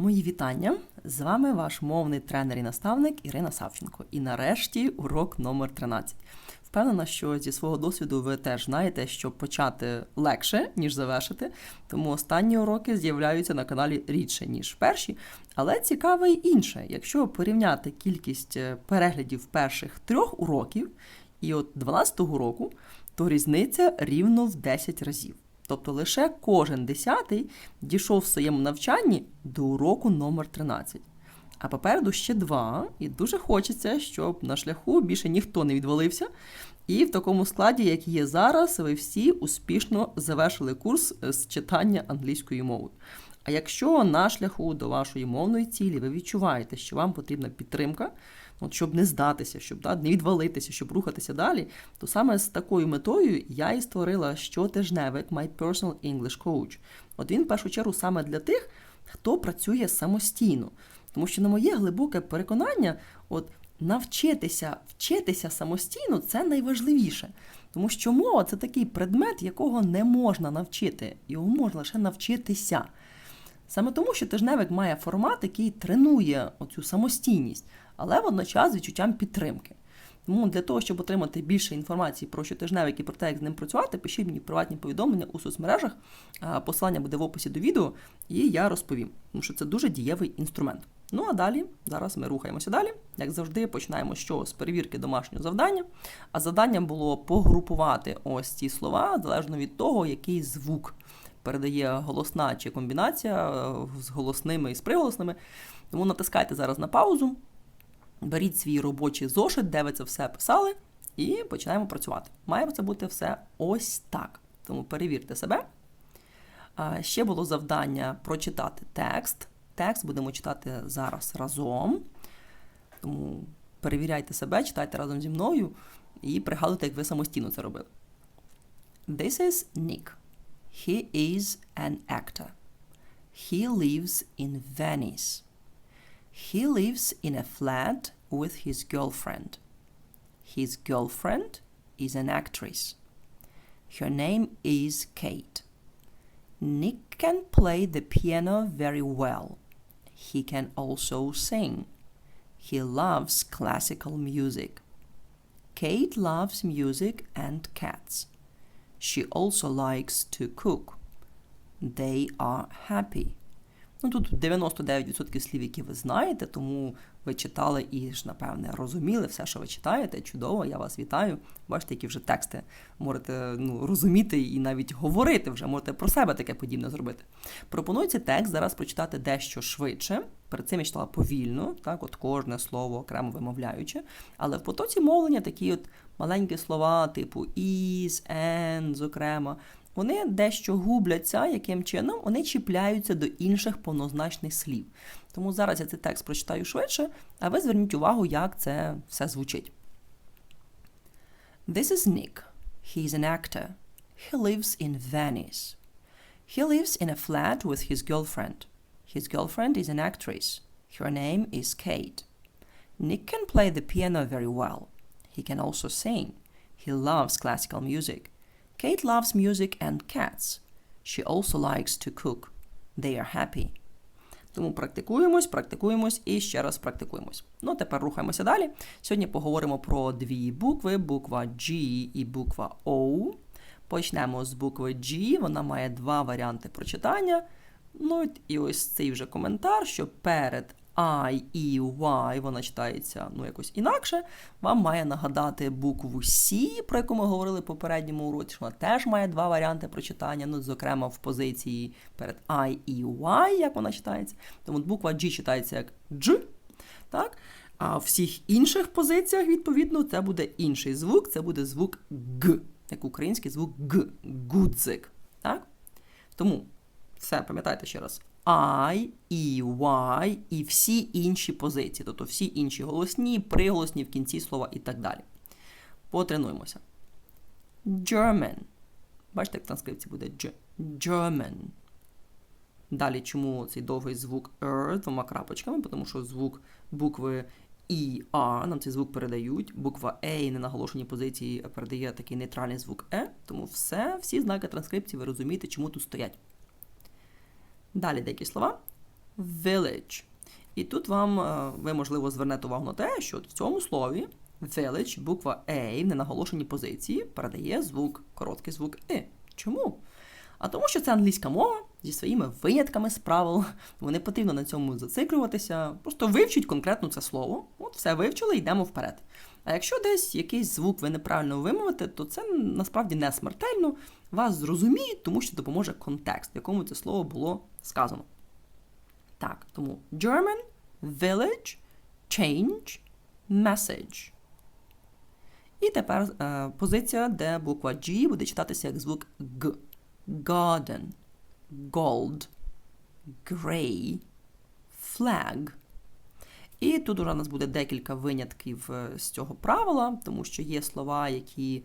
Мої вітання! З вами ваш мовний тренер і наставник Ірина Савченко. І нарешті урок номер 13. Впевнена, що зі свого досвіду ви теж знаєте, що почати легше, ніж завершити, тому останні уроки з'являються на каналі рідше, ніж перші. Але цікаве й інше. Якщо порівняти кількість е, переглядів перших трьох уроків і от 12-го року, то різниця рівно в 10 разів. Тобто лише кожен десятий дійшов в своєму навчанні до уроку номер 13. А попереду ще два, і дуже хочеться, щоб на шляху більше ніхто не відвалився. І в такому складі, як є зараз, ви всі успішно завершили курс з читання англійською мовою. А якщо на шляху до вашої мовної цілі ви відчуваєте, що вам потрібна підтримка, от щоб не здатися, щоб да, не відвалитися, щоб рухатися далі, то саме з такою метою я і створила щотижневик My Personal English Coach. От він в першу чергу саме для тих, хто працює самостійно. Тому що, на моє глибоке переконання, от навчитися вчитися самостійно це найважливіше. Тому що мова це такий предмет, якого не можна навчити, його можна лише навчитися. Саме тому, що тижневик має формат, який тренує оцю самостійність, але водночас відчуттям підтримки. Тому для того, щоб отримати більше інформації про щотижневик і про те, як з ним працювати, пишіть мені приватні повідомлення у соцмережах. Посилання буде в описі до відео, і я розповім, тому що це дуже дієвий інструмент. Ну а далі, зараз ми рухаємося далі. Як завжди, починаємо з? З перевірки домашнього завдання. А завданням було погрупувати ось ці слова залежно від того, який звук передає голосна чи комбінація е, з голосними і з приголосними. Тому натискайте зараз на паузу, беріть свій робочий зошит, де ви це все писали, і починаємо працювати. Має це бути все ось так. Тому перевірте себе. Ще було завдання прочитати текст. Текст будемо читати зараз разом. Тому перевіряйте себе, читайте разом зі мною і пригадуйте, як ви самостійно це робили. This is Nick. He is an actor. He lives in Venice. He lives in a flat with his girlfriend. His girlfriend is an actress. Her name is Kate. Nick can play the piano very well. He can also sing. He loves classical music. Kate loves music and cats. She also likes to cook. They are happy. Ну, Тут 99% слів, які ви знаєте, тому ви читали і ж, напевне, розуміли все, що ви читаєте. Чудово, я вас вітаю. Бачите, які вже тексти можете ну, розуміти і навіть говорити вже, можете про себе таке подібне зробити. Пропонується текст зараз прочитати дещо швидше. Перед цим я читала повільно, так, от кожне слово окремо вимовляючи. Але в потоці мовлення такі от маленькі слова, типу is, and, зокрема вони дещо губляться, яким чином вони чіпляються до інших повнозначних слів. Тому зараз я цей текст прочитаю швидше, а ви зверніть увагу, як це все звучить. This is Nick. He is an actor. He lives in Venice. He lives in a flat with his girlfriend. His girlfriend is an actress. Her name is Kate. Nick can play the piano very well. He can also sing. He loves classical music. Kate loves music and cats. She also likes to cook. They are happy. Тому практикуємось, практикуємось і ще раз практикуємось. Ну, тепер рухаємося далі. Сьогодні поговоримо про дві букви: буква G і буква O. Почнемо з букви G. Вона має два варіанти прочитання. Ну і ось цей вже коментар, що перед I, E, Y, вона читається ну, якось інакше, вам має нагадати букву C, про яку ми говорили в попередньому уроці, що вона теж має два варіанти прочитання, ну, зокрема, в позиції перед I, E, Y, як вона читається. Тому буква G читається як G. так? А в всіх інших позиціях, відповідно, це буде інший звук, це буде звук Г, як український звук Г, гудзик. Тому все, пам'ятайте ще раз. I, E, Y і всі інші позиції, тобто всі інші голосні, приголосні в кінці слова і так далі. Потренуємося. German. Бачите, як в транскрипції буде. German. Далі, чому цей довгий звук R двома крапочками, тому що звук букви І, А, нам цей звук передають. Буква A на наголошеній позиції передає такий нейтральний звук Е. Тому все, всі знаки транскрипції ви розумієте, чому тут стоять. Далі деякі слова. village. І тут вам е, ви, можливо, звернете увагу на те, що в цьому слові village, буква A в ненаголошеній позиції передає звук, короткий звук «и». Чому? А тому, що це англійська мова зі своїми винятками з правил. Тому не потрібно на цьому зациклюватися. Просто вивчіть конкретно це слово. От все вивчили, йдемо вперед. А якщо десь якийсь звук ви неправильно вимовите, то це насправді не смертельно. Вас зрозуміють, тому що допоможе контекст, в якому це слово було сказано. Так, тому German, village, change, message. І тепер е, позиція, де буква G буде читатися як звук Г. Garden, gold, grey, flag. І тут у нас буде декілька винятків е, з цього правила, тому що є слова, які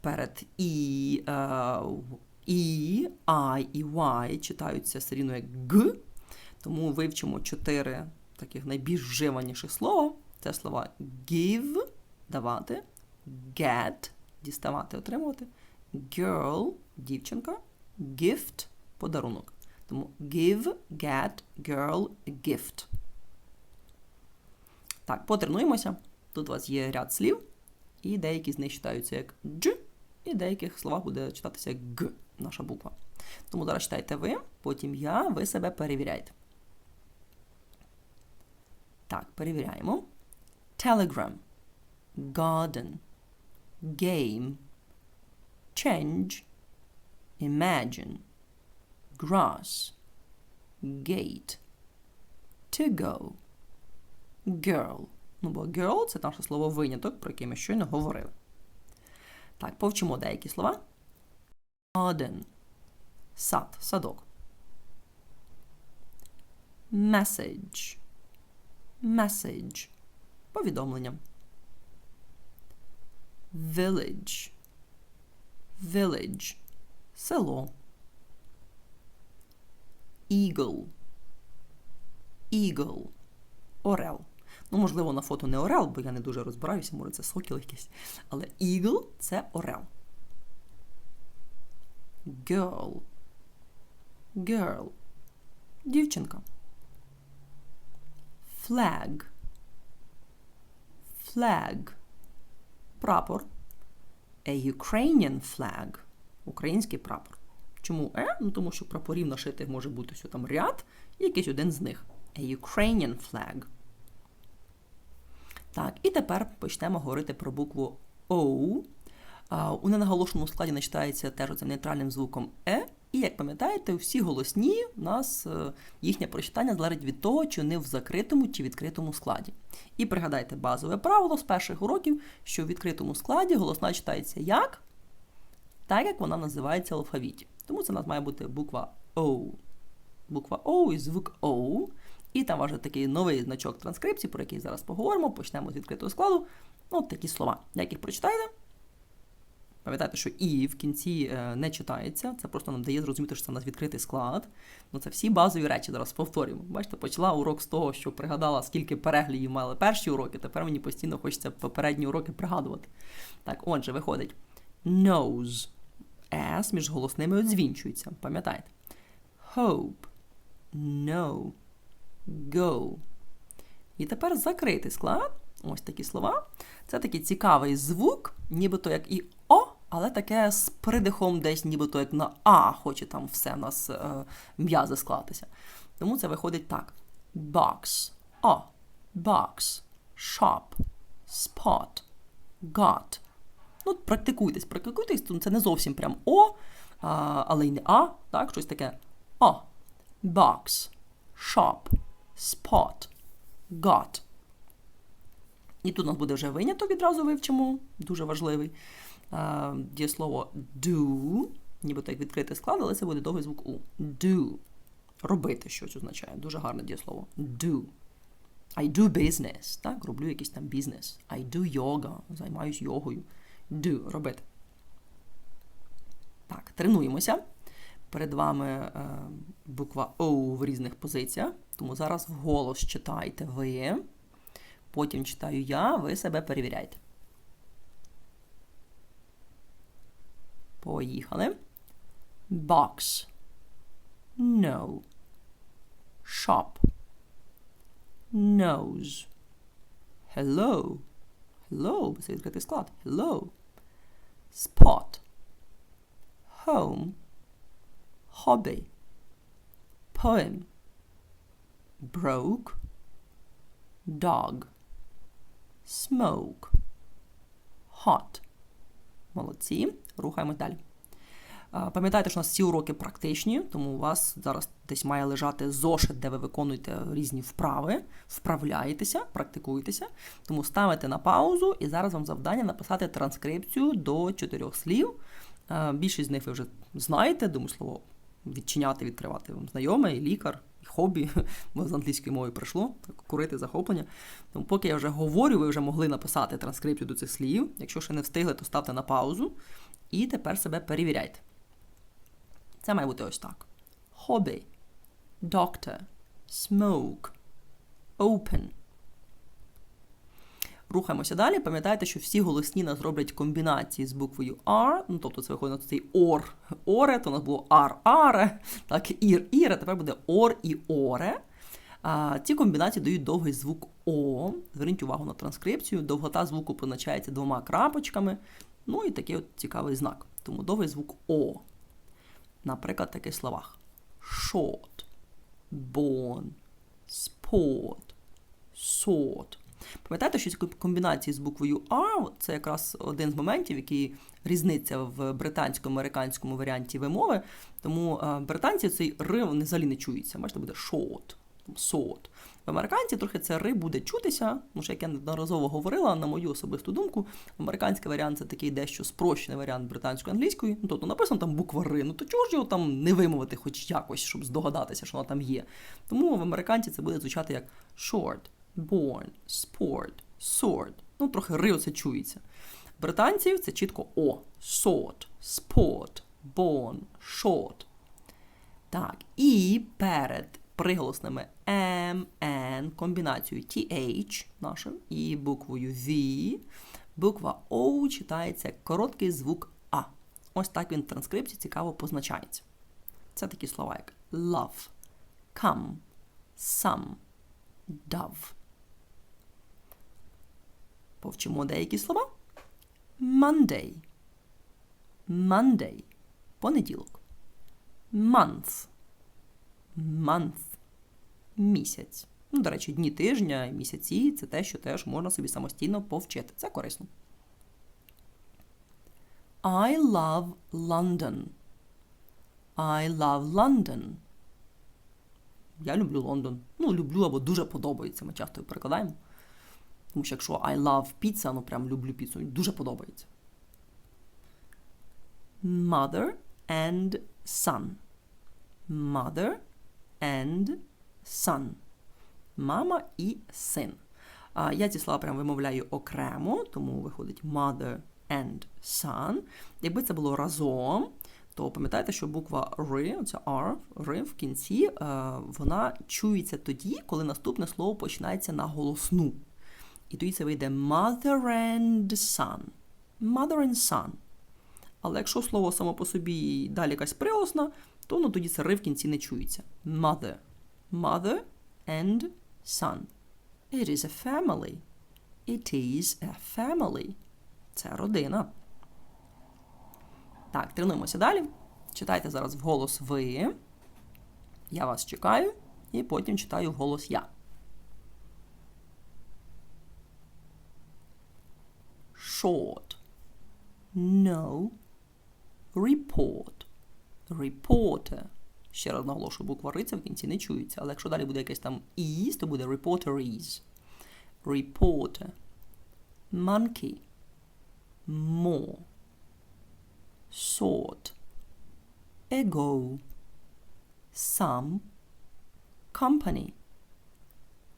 перед і, е, і, I і Y читаються все рівно як Г. Тому вивчимо чотири таких найбільш вживаніших слова. Це слова give давати, get діставати, отримувати, girl дівчинка, gift подарунок. Тому give, get, girl, gift. Так, потренуємося. Тут у вас є ряд слів, і деякі з них читаються як дж, і в деяких словах буде читатися г, наша буква. Тому зараз читайте ви, потім я, ви себе перевіряйте. Так, перевіряємо. Telegram, garden, game, change, imagine, grass, gate, to go, girl. Ну, бо girl це наше слово виняток, про яке ми щойно говорили. Так, повчимо деякі слова. Garden. Сад, садок. Message. Message. Повідомлення. Village. Village. Село. Eagle. Eagle. Орел. Ну, можливо, на фото не орел, бо я не дуже розбираюся, може це сокіл якийсь. Але eagle – це орел. Girl. Girl. Дівчинка. Flag. Flag. Прапор. A Ukrainian flag. Український прапор. Чому е? Ну, тому що прапорів нашитих може бути що там ряд, якийсь один з них. A Ukrainian flag. Так, і тепер почнемо говорити про букву O. У ненаголошеному складі не читається теж оцим нейтральним звуком Е. І, як пам'ятаєте, всі голосні у нас е, їхнє прочитання залежить від того, чи вони в закритому чи відкритому складі. І пригадайте базове правило з перших уроків, що в відкритому складі голосна читається як? Так, як вона називається в алфавіті. Тому це у нас має бути буква O. Буква O і звук O. І там вже такий новий значок транскрипції, про який зараз поговоримо. Почнемо з відкритого складу. Ну, такі слова. Як їх прочитаєте? Пам'ятайте, що і в кінці е, не читається, це просто нам дає зрозуміти, що це у нас відкритий склад. Ну це всі базові речі. Зараз повторюємо. Бачите, почала урок з того, що пригадала, скільки переглядів мали перші уроки. Тепер мені постійно хочеться попередні уроки пригадувати. Так, отже, виходить nose. S між голосними одзвінчується. Пам'ятаєте? Hope. No. Go. І тепер закритий склад. Ось такі слова. Це такий цікавий звук, нібито як і О, але таке з придихом десь, нібито як на А, хоче там все в нас е, м'язи склатися. Тому це виходить так: box, О, box, shop, spot, got. Ну, практикуйтесь, практикуйтесь, це не зовсім прям О, але й не А, так, щось таке О, box, shop, spot, got. І тут у нас буде вже виняток, відразу вивчимо, дуже важливий. Дієслово do, нібито як відкритий склад, але це буде довгий звук У. Do. Робити щось означає. Дуже гарне дієслово. Do. I do business. Так, роблю якийсь там бізнес. I do yoga. Займаюсь йогою. Do. Робити. Так, тренуємося. Перед вами е, буква O в різних позиціях. Тому зараз вголос читайте ви. Потім читаю я, ви себе перевіряйте. Поїхали. Box. No. shop. Nose. Hello. Hello. Це відкритий склад. Hello. Spot. Home. Hobby. Poem. Broke. Dog. Smoke. Hot. Молодці. Рухаємось далі. Пам'ятайте, що у нас ці уроки практичні, тому у вас зараз десь має лежати зошит, де ви виконуєте різні вправи, вправляєтеся, практикуєтеся. Тому ставите на паузу, і зараз вам завдання написати транскрипцію до чотирьох слів. Більшість з них ви вже знаєте, думаю, слово відчиняти, відкривати вам знайоме, лікар, хобі, з англійської мови прийшло, курити захоплення. Тому поки я вже говорю, ви вже могли написати транскрипцію до цих слів. Якщо ще не встигли, то ставте на паузу. І тепер себе перевіряйте. Це має бути ось так: hobby, doctor, smoke, open. Рухаємося далі. Пам'ятайте, що всі голосні нас роблять комбінації з буквою R, ну тобто це виходить на цей ор, оре, то у нас було ар, аре, так, ір, іре, тепер буде ор і оре. А, ці комбінації дають довгий звук О. Зверніть увагу на транскрипцію. Довгота звуку позначається двома крапочками. Ну і такий от цікавий знак. Тому довгий звук О. Наприклад, в таких словах: short, born, sport, sort. Пам'ятаєте, що ці комбінації з буквою R це якраз один з моментів, який різниця в британсько-американському варіанті вимови. Тому е, британці цей р вони взагалі не чуються. Бачите, буде short, sort. В американці трохи це ри буде чутися, тому що як я неодноразово говорила, на мою особисту думку, американський варіант це такий дещо спрощений варіант британської англійської. Ну, тобто написано там буква ри, ну то чого ж його там не вимовити хоч якось, щоб здогадатися, що вона там є. Тому в американці це буде звучати як short, born, sport, sort. Ну, трохи ри оце чується. Британців це чітко О. Sort, sport, born, short. Так, і перед приголосними M, N, комбінацією TH нашим і буквою V, буква O читається короткий звук А. Ось так він в транскрипції цікаво позначається. Це такі слова, як love, come, some, dove. Повчимо деякі слова. Monday. Monday. Понеділок. Month. Month. Місяць. Ну, до речі, дні тижня, місяці це те, що теж можна собі самостійно повчити. Це корисно. I love London. I love London. Я люблю Лондон. Ну, люблю або дуже подобається. Ми часто перекладаємо. Тому що якщо I love pizza, ну прям люблю піцу, дуже подобається. Mother and son. Mother and son. Мама і син. Я ці слова прям вимовляю окремо, тому виходить mother and son. Якби це було разом, то пам'ятайте, що буква R, оця R, R в кінці, вона чується тоді, коли наступне слово починається на голосну. І тоді це вийде mother and son. Mother and son. Але якщо слово само по собі далі якась приголосна, то ну, тоді це ри в кінці не чується. Mother. Mother and son. It is a family. It is a family. Це родина. Так, тренуємося далі. Читайте зараз вголос ви. Я вас чекаю. І потім читаю вголос я. Short. No. Report. Reporter. Ще раз наголошую, буква риця в кінці не чується. Але якщо далі буде якесь там «is», то буде reporteries. Reporter. Monkey. More. Sort. Ago. Some. Company.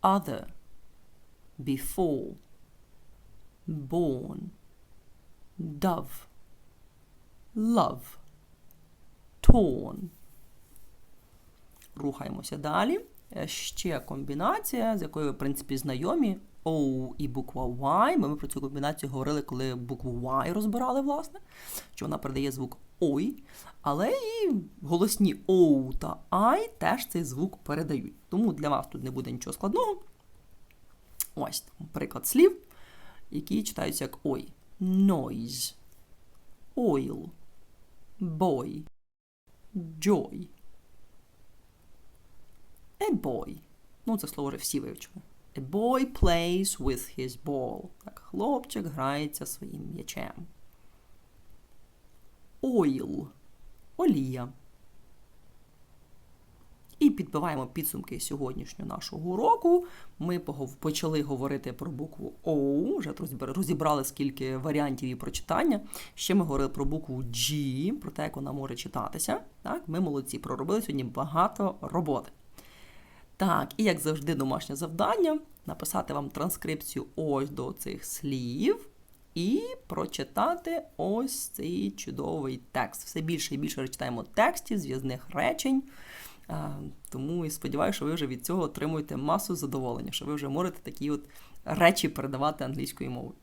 Other. Before. Born. Dove. Love. Torn. Рухаємося далі. Е, Ще комбінація, з якою в принципі, знайомі. O і буква Y. Ми про цю комбінацію говорили, коли букву Y розбирали, власне, що вона передає звук ой, але і голосні оу та ай теж цей звук передають. Тому для вас тут не буде нічого складного. Ось приклад слів, які читаються як ой. Noise, oil, boy, joy. A boy. Ну, це слово всі вивчили. A boy plays with his ball. Так, хлопчик грається своїм м'ячем. Oil. Олія. І підбиваємо підсумки сьогоднішнього нашого уроку. Ми почали говорити про букву O, вже розібрали скільки варіантів її прочитання. Ще ми говорили про букву G, про те, як вона може читатися. Так, ми молодці, проробили сьогодні багато роботи. Так, і як завжди, домашнє завдання написати вам транскрипцію ось до цих слів і прочитати ось цей чудовий текст. Все більше і більше читаємо текстів, зв'язних речень. Тому і сподіваюся, що ви вже від цього отримуєте масу задоволення, що ви вже можете такі от речі передавати англійською мовою.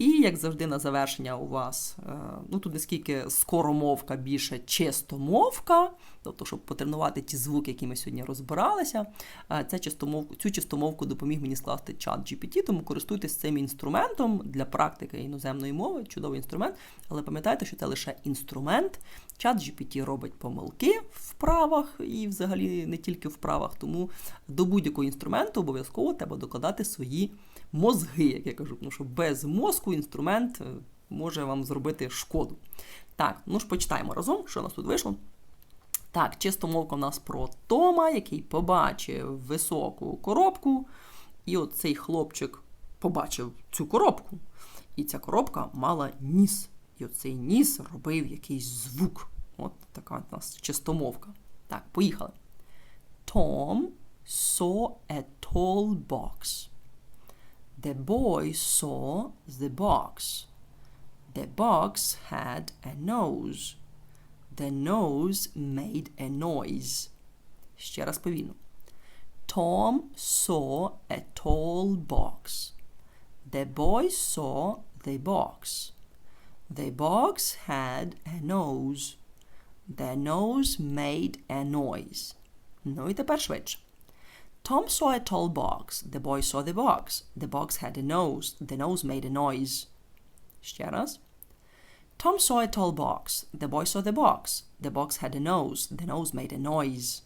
І, як завжди, на завершення у вас, е, ну тут не скільки скоромовка, більше чистомовка, тобто, щоб потренувати ті звуки, які ми сьогодні розбиралися. Е, Ця чистомовку, цю чистомовку допоміг мені скласти чат GPT, тому користуйтесь цим інструментом для практики іноземної мови, чудовий інструмент. Але пам'ятайте, що це лише інструмент. Чат GPT робить помилки в вправах і взагалі не тільки в вправах, тому до будь-якого інструменту обов'язково треба докладати свої мозги, як я кажу, тому що без мозку інструмент е, може вам зробити шкоду. Так, ну ж почитаємо разом, що у нас тут вийшло. Так, чисто мовка у нас про Тома, який побачив високу коробку, і от цей хлопчик побачив цю коробку. І ця коробка мала ніс. І оцей ніс робив якийсь звук. От така у нас чистомовка. Так, поїхали. Tom saw a tall box. The boy saw the box. The box had a nose. The nose made a noise. Ще раз повільно. Tom saw a tall box. The boy saw the box. The box had a nose. The nose made a noise. Ну і тепер швидше. Tom saw a tall box. The boy saw the box. The box had a nose. The nose made a noise. Ще раз. Tom saw a tall box. The boy saw the box. The box had a nose. The nose made a noise.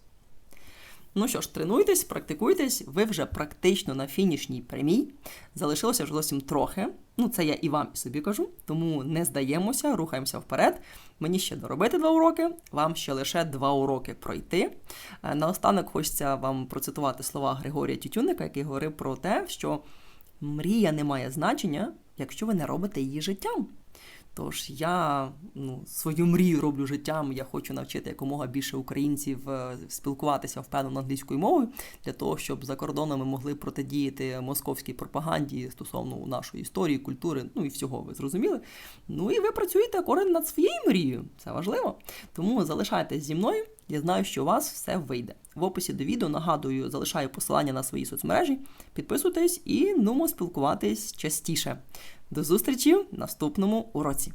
Ну що ж, тренуйтесь, практикуйтесь, ви вже практично на фінішній прямій. Залишилося вже зовсім трохи. Ну, це я і вам і собі кажу, тому не здаємося, рухаємося вперед. Мені ще доробити два уроки, вам ще лише два уроки пройти. Е, Наостанок хочеться вам процитувати слова Григорія Тютюника, який говорив про те, що мрія не має значення, якщо ви не робите її життям. Тож я ну, свою мрію роблю життям. Я хочу навчити якомога більше українців е, спілкуватися впевнено англійською мовою для того, щоб за кордоном ми могли протидіяти московській пропаганді стосовно нашої історії, культури, ну і всього ви зрозуміли. Ну і ви працюєте кожен над своєю мрією. Це важливо. Тому залишайтесь зі мною. Я знаю, що у вас все вийде. В описі до відео нагадую, залишаю посилання на свої соцмережі. Підписуйтесь і нумо спілкуватись частіше. До зустрічі в наступному уроці.